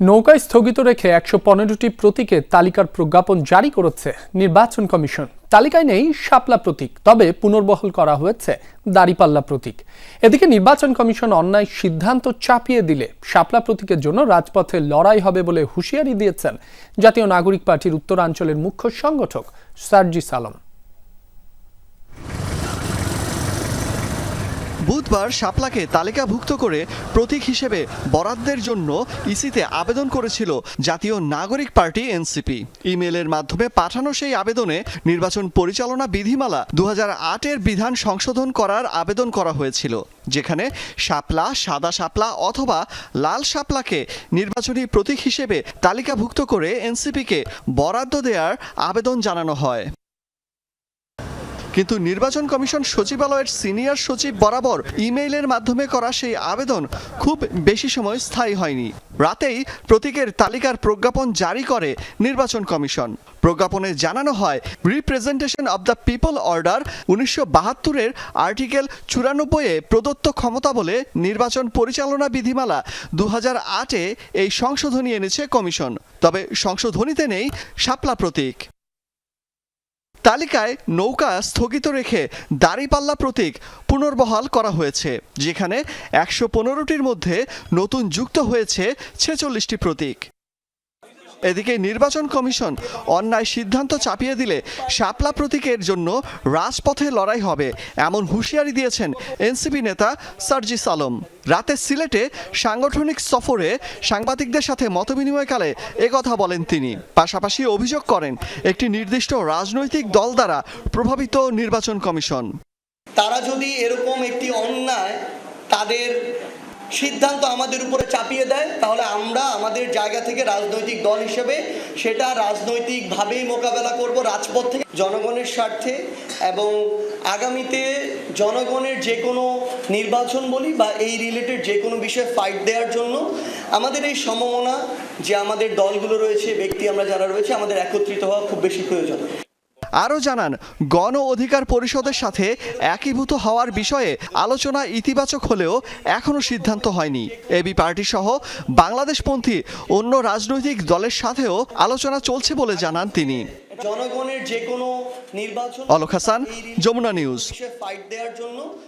নৌকায় স্থগিত রেখে একশো পনেরোটি প্রতীকের তালিকার প্রজ্ঞাপন জারি করেছে নির্বাচন কমিশন। তালিকায় নেই শাপলা প্রতীক, তবে পুনর্বহল করা হয়েছে দাড়িপাল্লা প্রতীক। এদিকে নির্বাচন কমিশন অন্যায় সিদ্ধান্ত চাপিয়ে দিলে শাপলা প্রতীকের জন্য রাজপথে লড়াই হবে বলে হুঁশিয়ারি দিয়েছেন জাতীয় নাগরিক পার্টির উত্তরাঞ্চলের মুখ্য সংগঠক সার্জিস আলম বুধবার শাপলাকে তালিকাভুক্ত করে প্রতীক হিসেবে বরাদ্দের জন্য ইসিতে আবেদন করেছিল জাতীয় নাগরিক পার্টি এনসিপি। ইমেলের মাধ্যমে পাঠানো সেই আবেদনে নির্বাচন পরিচালনা বিধিমালা দু এর বিধান সংশোধন করার আবেদন করা হয়েছিল, যেখানে শাপলা, সাদা শাপলা অথবা লাল শাপলাকে নির্বাচনী প্রতীক হিসেবে তালিকাভুক্ত করে এনসিপিকে বরাদ্দ দেওয়ার আবেদন জানানো হয়। কিন্তু নির্বাচন কমিশন সচিবালয়ের সিনিয়র সচিব বরাবর ইমেইলের মাধ্যমে করা সেই আবেদন খুব বেশি সময় স্থায়ী হয়নি। রাতেই প্রতীকের তালিকার প্রজ্ঞাপন জারি করে নির্বাচন কমিশন। প্রজ্ঞাপনে জানানো হয়, representation of the people order উনিশশো বাহাত্তরের আর্টিকেল চুরানব্বইয়ে প্রদত্ত ক্ষমতা বলে নির্বাচন পরিচালনা বিধিমালা দু আটে এই সংশোধনী এনেছে কমিশন। তবে সংশোধনীতে নেই শাপলা প্রতীক। তালিকায় নৌকা স্থগিত রেখে দাঁড়িপাল্লা প্রতীক পুনর্বহাল করা হয়েছে, যেখানে একশো পনেরোটির মধ্যে নতুন যুক্ত হয়েছে ছেচল্লিশটি প্রতীক। এদিকে নির্বাচন কমিশন অন্যায় সিদ্ধান্ত চাপিয়ে দিলে শাপলা প্রতীকের জন্য রাজপথে লড়াই হবে, এমন হুঁশিয়ারি দিয়েছেন এনসিপি নেতা সার্জিস আলম। রাতে সিলেটে সাংগঠনিক সফরে সাংবাদিকদের সাথে মতবিনিময়কালে একথা বলেন তিনি। পাশাপাশি অভিযোগ করেন, একটি নির্দিষ্ট রাজনৈতিক দল দ্বারা প্রভাবিত নির্বাচন কমিশন। তারা যদি এরকম একটি অন্যায় তাদের সিদ্ধান্ত আমাদের উপরে চাপিয়ে দেয়, তাহলে আমরা আমাদের জায়গা থেকে রাজনৈতিক দল হিসেবে সেটা রাজনৈতিকভাবেই মোকাবেলা করব রাজপথ থেকে, জনগণের স্বার্থে এবং আগামীতে জনগণের যে কোনো নির্বাচন বলি বা এই রিলেটেড যে কোনো বিষয়ে ফাইট দেওয়ার জন্য আমাদের এই সম্ভাবনা যে আমাদের দলগুলো রয়েছে, ব্যক্তি আমরা যারা রয়েছে, আমাদের একত্রিত হওয়া খুব বেশি প্রয়োজন। আরও জানান গণ অধিকার পরিষদের সাথে একীভূত হওয়ার বিষয়ে আলোচনা ইতিবাচক হলেও এখনও সিদ্ধান্ত হয়নি এবি পার্টি সহ বাংলাদেশপন্থী অন্য রাজনৈতিক দলের সাথেও আলোচনা চলছে বলে জানান তিনি জনগণের যে কোনো নির্বাচন অলোক হাসান, যমুনা নিউজ। ফাইট দেওয়ার জন্য